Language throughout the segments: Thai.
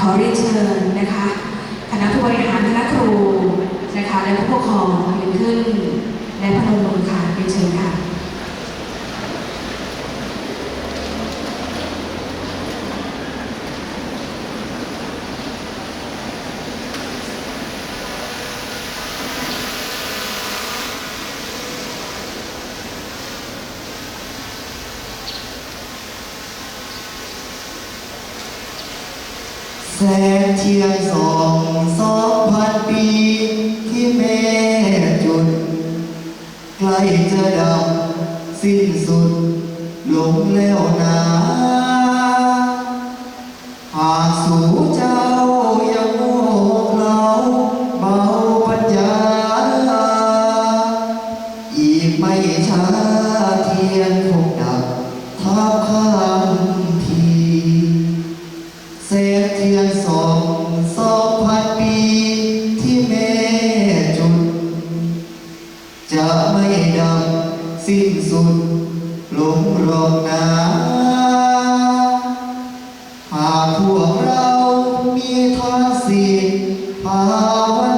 ขอเรียนเชิญนะคะ คณะผู้บริหารคณะครูนะคะ และผู้ปกครองยืนขึ้น และพนมมือค่ะเรียนเชิญค่ะ แสงเทียนสองสองพันปีที่แม่จุด ใกล้จะดับสิ้นสุดลงแล้วนะหากสู่เษเทียนสองสองพันปีที่แม่จุด จะไม่ดับสิ้นสุดลงรองนาหากพวกเรามีทานศีลภาว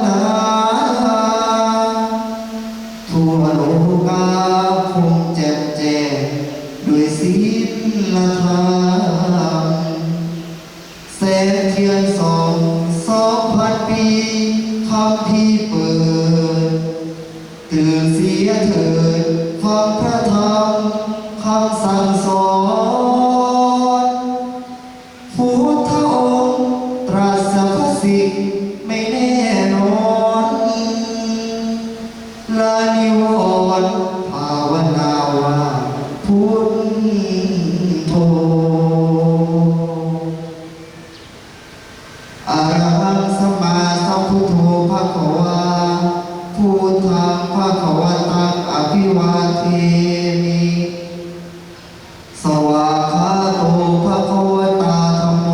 นา ถิดฟังพระธรรมคำสั่งสอนพุทธองค์ตรัสสระสิไม่แน่นอนลานิว สวากาโตภะคะวะตาธัมโม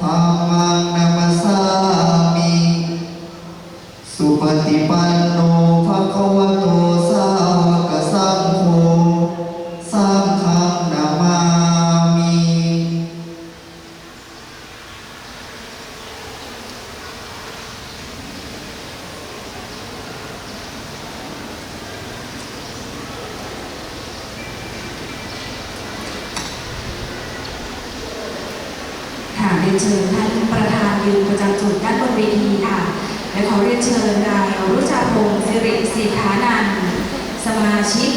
ธัมมังนัมมัสสามิ สุปฏิปัน เรียนเชิญท่านประธานยืนประจำจุดด้านบนเวทีค่ะ และขอเรียนเชิญนายรุจาพงศ์สิริสีขานันสมาชิก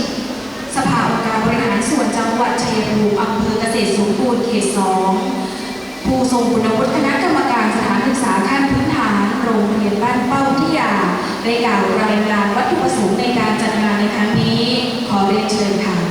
สภาองค์การบริหารส่วนจังหวัดชัยภูมิอำเภอเกษตรสมบูรณ์เขตสองผู้ทรงคุณวุฒิคณะกรรมการสถานศึกษาขั้นพื้นฐานโรงเรียนบ้านเป้าวิทยาได้กล่าวรายงานวัตถุประสงค์ในการจัดงานในครั้งนี้ ขอเรียนเชิญค่ะ